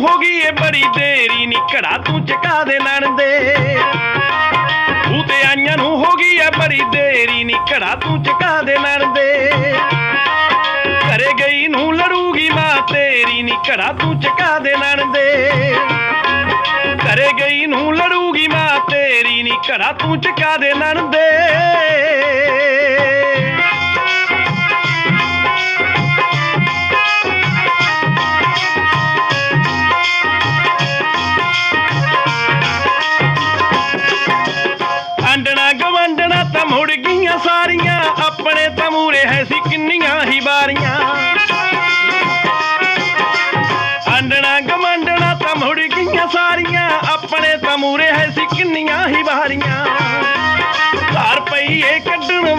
ਹੋ ਗਈ ਬੜੀ ਦੇਰੀ ਨੀ, ਘੜਾ ਤੂੰ ਚਕਾ ਦੇ ਨਣਦੇ ਤੂੰ ਤੇ ਆਈਆਂ ਨੂੰ ਹੋ ਗਈ ਐ ਬੜੀ ਦੇਰੀ ਨੀ, ਘੜਾ ਤੂੰ ਚਕਾ ਦੇ ਨਣਦੇ ਘਰੇ ਗਈ ਨੂੰ ਲੜੂਗੀ ਮਾਂ ਤੇਰੀ ਨੀ, ਘੜਾ ਤੂੰ ਚਕਾ ਦੇ ਨਣਦੇ ਘਰੇ ਗਈ ਨੂੰ ਲੜੂਗੀ ਮਾਂ ਤੇਰੀ ਨੀ, ਘੜਾ ਤੂੰ ਚਕਾ ਦੇ ਨਣਦੇ ਮੁੜ ਗਈਆਂ ਸਾਰੀਆਂ, ਆਪਣੇ ਤਾਂ ਮੂਰੇ ਹੈ ਸੀ ਕਿੰਨੀਆਂ ਹੀ ਵਾਰੀਆਂ। ਆਂਡਣਾ ਗਮੰਡਣਾ ਤਾਂ ਮੁੜ ਗਈਆਂ ਸਾਰੀਆਂ, ਆਪਣੇ ਤਾਂ ਮੂਰੇ ਹੈ ਸੀ ਕਿੰਨੀਆਂ ਹੀ ਵਾਰੀਆਂ। ਘਰ ਪਈ ਏ ਕੱਢਣ